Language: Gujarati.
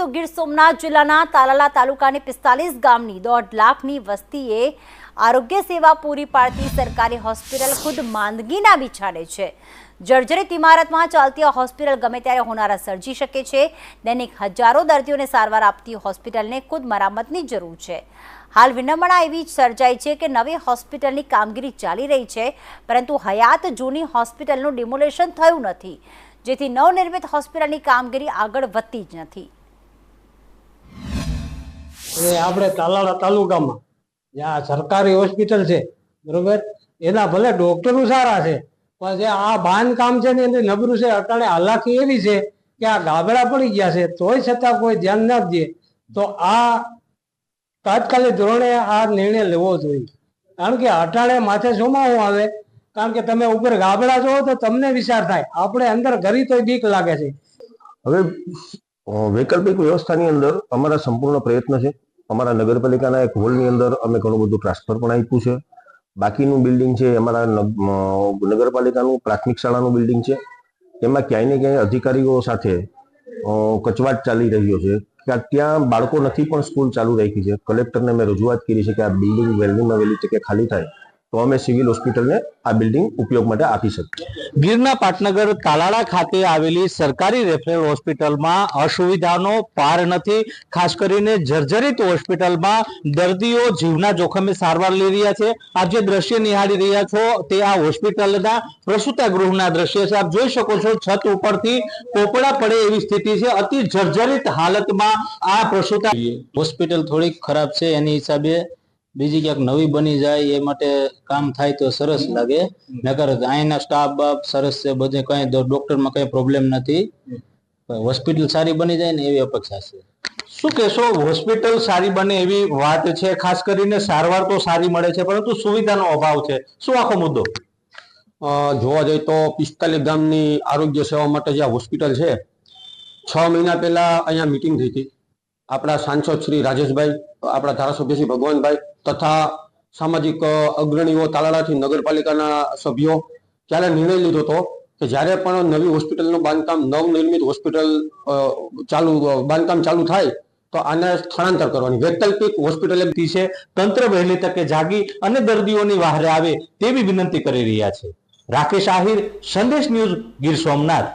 તો ગીર સોમનાથ જિલ્લાના તાલાલા તાલુકાની પિસ્તાલીસ ગામની દોઢ લાખની વસ્તીએ આરોગ્ય સેવા પૂરી પાડતી સરકારી હોસ્પિટલ ખુદ માંદગીના બિછાડે છે. જર્જરિત ઇમારતમાં ચાલતી આ હોસ્પિટલ ગમે ત્યારે હોનારા સર્જી શકે છે. દૈનિક હજારો દર્દીઓને સારવાર આપતી હોસ્પિટલને ખુદ મરામતની જરૂર છે. હાલ વિનમણા એવી સર્જાઈ છે કે નવી હોસ્પિટલની કામગીરી ચાલી રહી છે, પરંતુ હયાત જૂની હોસ્પિટલનું ડિમોલેશન થયું નથી, જેથી નવનિર્મિત હોસ્પિટલની કામગીરી આગળ વધતી જ નથી. અને આપણે તાલાળા તાલુકામાં જ્યાં સરકારી હોસ્પિટલ છે, બરોબર? એના ભલે ડોક્ટરો સારા છે, પણ જે આ બાંધકામ છે ને એની નબળું છે, અટાણે હાલાકી એવી છે કે આ ગાબડા પડી ગયા છે, તોય છતાં કોઈ ધ્યાન ના દે તો આ તાત્કાલિક ધોરણે આ નિર્ણય લેવો જોઈએ. કારણ કે અટાણે માથે સોમાવું આવે, કારણ કે તમે ઉપર ગાબડા જો તો તમને વિચાર થાય, આપણે અંદર ઘરી તો બીક લાગે છે. હવે વૈકલ્પિક વ્યવસ્થાની અંદર અમારા સંપૂર્ણ પ્રયત્ન છે. અમારા નગરપાલિકાના એક હોલની અંદર અમે ઘણું બધું ટ્રાન્સફર પણ આપ્યું છે. બાકીનું બિલ્ડિંગ છે, અમારા નગરપાલિકાનું પ્રાથમિક શાળાનું બિલ્ડિંગ છે. એમાં ક્યાંય ને ક્યાંય અધિકારીઓ સાથે કચવાટ ચાલી રહ્યો છે. કે ત્યાં બાળકો નથી પણ સ્કૂલ ચાલુ રાખી છે. કલેક્ટરને મેં રજૂઆત કરી છે કે આ બિલ્ડિંગ વહેલીમાં વહેલી તકે ખાલી થાય. તો અમે સિવિલ હોસ્પિટલને આ બિલ્ડિંગ ઉપયોગ માટે આપી શકીએ. ગીરના પાટનગર તાલાળા ખાતે આવેલી સરકારી રેફરલ હોસ્પિટલમાં અસુવિધાનો પાર નથી. ખાસ કરીને જર્જરિત હોસ્પિટલમાં દર્દીઓ જીવના જોખમે સારવાર લઈ રહ્યા છે. આપ જે દ્રશ્ય નિહાળી રહ્યા છો તે આ હોસ્પિટલના પ્રસૂતા ગૃહના દ્રશ્ય છે. આપ જોઈ શકો છો છત ઉપરથી પોપડા પડે એવી સ્થિતિ છે. અતિ જર્જરિત હાલતમાં આ પ્રસૂતા હોસ્પિટલ થોડીક ખરાબ છે. એની હિસાબે બીજી ક્યાંક નવી બની જાય એ માટે કામ થાય તો સરસ લાગે. નકર અહીંના સ્ટાફ બાપ સરસ છે બધે કઈ ડોક્ટરમાં કઈ પ્રોબ્લેમ નથી. હોસ્પિટલ સારી બની જાય ને એવી અપેક્ષા છે. શું કહેશો હોસ્પિટલ સારી બને એવી વાત છે? ખાસ કરીને સારવાર તો સારી મળે છે પરંતુ સુવિધાનો અભાવ છે. શું આખો મુદ્દો? અ, જોવા જઈએ તો પિસ્તાલીસ ગામની આરોગ્ય સેવા માટે જે હોસ્પિટલ છે છ મહિના પહેલા અહીંયા મિટિંગ થઈ હતી. આપણા સાંસદ શ્રી રાજેશભાઈ, આપણા ધારાસભ્ય શ્રી ભગવાનભાઈ તથા સામાજિક અગ્રણીઓ તાલાળાથી નગરપાલિકાના સભ્યો ત્યારે નિર્ણય લીધો હતો કે જ્યારે પણ નવી હોસ્પિટલનું બાંધકામ, નવનિર્મિત હોસ્પિટલ ચાલુ બાંધકામ ચાલુ થાય, તો આને સ્થળાંતર કરવાની, વૈકલ્પિક હોસ્પિટલ એમ છે તંત્ર વહેલી તકે જાગી અને દર્દીઓની વહારે આવે તેવી વિનંતી કરી રહ્યા છે. રાકેશ આહિર, સંદેશ ન્યૂઝ ગીર સોમનાથ.